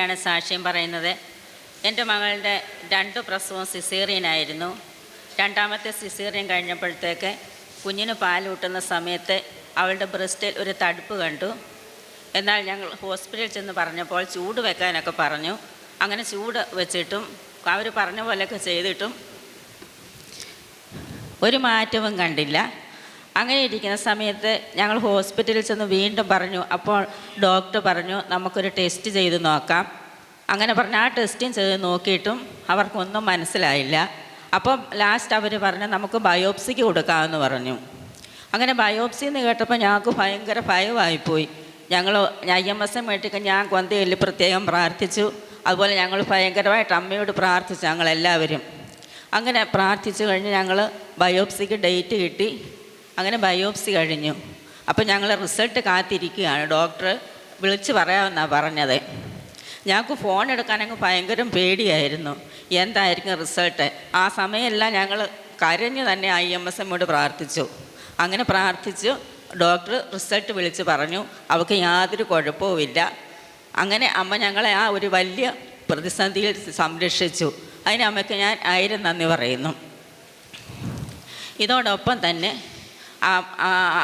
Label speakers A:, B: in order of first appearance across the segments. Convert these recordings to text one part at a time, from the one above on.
A: ആണ് സാക്ഷ്യം പറയുന്നത്. എന്റെ മകളുടെ രണ്ട് പ്രസവം സിസേറിയനായിരുന്നു. രണ്ടാമത്തെ സിസേറിയൻ കഴിഞ്ഞപ്പോഴത്തേക്ക് കുഞ്ഞിന് പാലൂട്ടുന്ന സമയത്ത് അവളുടെ ബ്രസ്റ്റിൽ ഒരു തടുപ്പ് കണ്ടു. എന്നാൽ ഞങ്ങൾ ഹോസ്പിറ്റലിൽ ചെന്ന് പറഞ്ഞപ്പോൾ ചൂട് വെക്കാനൊക്കെ പറഞ്ഞു. അങ്ങനെ ചൂട് വെച്ചിട്ടും അവർ പറഞ്ഞ പോലെയൊക്കെ ചെയ്തിട്ടും ഒരു മാറ്റവും കണ്ടില്ല. അങ്ങനെ ഇരിക്കുന്ന സമയത്ത് ഞങ്ങൾ ഹോസ്പിറ്റലിൽ ചെന്ന് വീണ്ടും പറഞ്ഞു അപ്പോൾ ഡോക്ടർ പറഞ്ഞു നമുക്കൊരു ടെസ്റ്റ് ചെയ്ത് നോക്കാം. അങ്ങനെ പറഞ്ഞ് ആ ടെസ്റ്റും ചെയ്ത് നോക്കിയിട്ടും അവർക്കൊന്നും മനസ്സിലായില്ല. അപ്പോൾ ലാസ്റ്റ് അവർ പറഞ്ഞു നമുക്ക് ബയോപ്സിക്ക് കൊടുക്കാമെന്ന് പറഞ്ഞു. അങ്ങനെ ബയോപ്സി എന്ന് കേട്ടപ്പോൾ ഞങ്ങൾക്ക് ഭയങ്കര ഭയമായിപ്പോയി. ഞങ്ങൾ ഐ എം എസ് എം മേട്ടിക്ക് ഞാൻ കൊന്തയിൽ പ്രത്യേകം പ്രാർത്ഥിച്ചു. അതുപോലെ ഞങ്ങൾ ഭയങ്കരമായിട്ട് അമ്മയോട് പ്രാർത്ഥിച്ചു ഞങ്ങളെല്ലാവരും. അങ്ങനെ പ്രാർത്ഥിച്ചു കഴിഞ്ഞ് ഞങ്ങൾ ബയോപ്സിക്ക് ഡേറ്റ് കിട്ടി. അങ്ങനെ ബയോപ്സി കഴിഞ്ഞു. അപ്പോൾ ഞങ്ങൾ റിസൾട്ട് കാത്തിരിക്കുകയാണ്. ഡോക്ടർ വിളിച്ച് പറയാമെന്നാണ് പറഞ്ഞത്. ഞങ്ങൾക്ക് ഫോൺ എടുക്കാനങ്ങ് ഭയങ്കര പേടിയായിരുന്നു. എന്തായിരിക്കും റിസൾട്ട്? ആ സമയമെല്ലാം ഞങ്ങൾ കരഞ്ഞു തന്നെ ഐ എം എസ് എമ്മോട് പ്രാർത്ഥിച്ചു. അങ്ങനെ പ്രാർത്ഥിച്ചു. ഡോക്ടർ റിസൾട്ട് വിളിച്ച് പറഞ്ഞു. അവൾക്ക് യാതൊരു കുഴപ്പവുമില്ല. അങ്ങനെ അമ്മ ഞങ്ങളെ ആ ഒരു വലിയ പ്രതിസന്ധിയിൽ സംരക്ഷിച്ചു. അതിന് അമ്മയ്ക്ക് ഞാൻ ആയിരം നന്ദി പറയുന്നു. ഇതോടൊപ്പം തന്നെ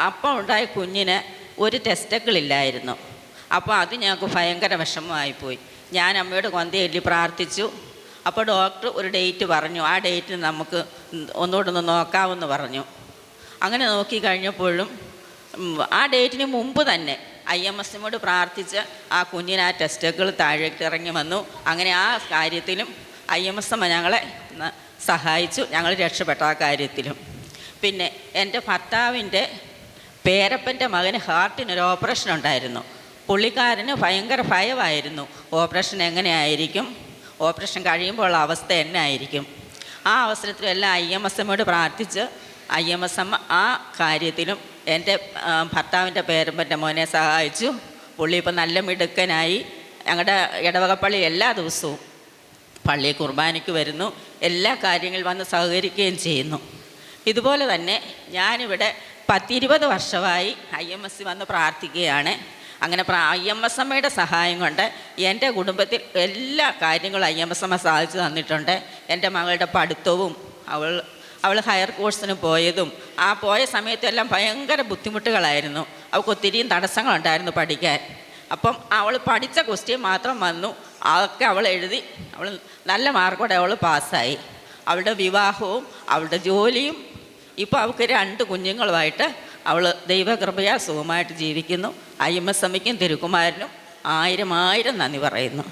A: അപ്പം ഉണ്ടായ കുഞ്ഞിന് ഒരു ടെസ്റ്റക്കിളില്ലായിരുന്നു അപ്പോൾ അത് ഞങ്ങൾക്ക് ഭയങ്കര വിഷമമായിപ്പോയി. ഞാൻ അമ്മയോട് കൊന്തയല്ലി പ്രാർത്ഥിച്ചു. അപ്പോൾ ഡോക്ടർ ഒരു ഡേറ്റ് പറഞ്ഞു. ആ ഡേറ്റിന് നമുക്ക് ഒന്നുകൂടെ ഒന്ന് നോക്കാമെന്ന് പറഞ്ഞു. അങ്ങനെ നോക്കി കഴിഞ്ഞപ്പോഴും ആ ഡേറ്റിന് മുമ്പ് തന്നെ ഐ എം എസിനോട് പ്രാർത്ഥിച്ച് ആ കുഞ്ഞിന് ആ ടെസ്റ്റുകൾ താഴേക്ക് ഇറങ്ങി വന്നു. അങ്ങനെ ആ കാര്യത്തിലും ഐ എം എസ് എമ്മ ഞങ്ങളെ സഹായിച്ചു. ഞങ്ങൾ രക്ഷപ്പെട്ട ആ കാര്യത്തിലും. പിന്നെ എന്റെ ഭർത്താവിന്റെ പേരപ്പന്റെ മകന് ഹാർട്ടിനൊരു ഓപ്പറേഷൻ ഉണ്ടായിരുന്നു. പുള്ളിക്കാരന് ഭയങ്കര ഭയമായിരുന്നു. ഓപ്പറേഷൻ എങ്ങനെയായിരിക്കും? ഓപ്പറേഷൻ കഴിയുമ്പോൾ അവസ്ഥ എന്നായിരിക്കും? ആ അവസരത്തിലും എല്ലാം ഐ എം എസ് എമ്മോട് പ്രാർത്ഥിച്ച് ഐ എം എസ് എം ആ കാര്യത്തിലും എന്റെ ഭർത്താവിന്റെ പേരമ്പന്റെ മോനെ സഹായിച്ചു. പുള്ളി ഇപ്പം നല്ല മിടുക്കനായി. ഞങ്ങളുടെ ഇടവകപ്പള്ളി എല്ലാ ദിവസവും പള്ളി കുർബാനയ്ക്ക് വരുന്നു. എല്ലാ കാര്യങ്ങളും വന്ന് സഹകരിക്കുകയും ചെയ്യുന്നു. ഇതുപോലെ തന്നെ ഞാനിവിടെ പത്തിരുപത് വർഷമായി ഐ എം എസ് വന്ന് പ്രാർത്ഥിക്കുകയാണ്. അങ്ങനെ ഐ എം എസ് അമ്മയുടെ സഹായം കൊണ്ട് എന്റെ കുടുംബത്തിൽ എല്ലാ കാര്യങ്ങളും ഐ എം എസ് അമ്മ സാധിച്ചു തന്നിട്ടുണ്ട്. എന്റെ മകളുടെ പഠിത്തവും അവൾ അവൾ ഹയർ കോഴ്സിന് പോയതും ആ പോയ സമയത്തെല്ലാം ഭയങ്കര ബുദ്ധിമുട്ടുകളായിരുന്നു. അവൾക്ക് ഒത്തിരിയും തടസ്സങ്ങളുണ്ടായിരുന്നു പഠിക്കാൻ. അപ്പം അവൾ പഠിച്ച ക്വസ്റ്റ്യൻ മാത്രം വന്നു. അതൊക്കെ അവൾ എഴുതി അവൾ നല്ല മാർക്കോടെ അവൾ പാസ്സായി. അവളുടെ വിവാഹവും അവളുടെ ജോലിയും ഇപ്പോൾ അവൾക്ക് രണ്ട് കുഞ്ഞുങ്ങളുമായിട്ട് അവൾ ദൈവകൃപയാ സുഖമായിട്ട് ജീവിക്കുന്നു. ഐ എം എസ് തിരുക്കുമാരനും ആയിരം ആയിരം നന്ദി പറയുന്നു.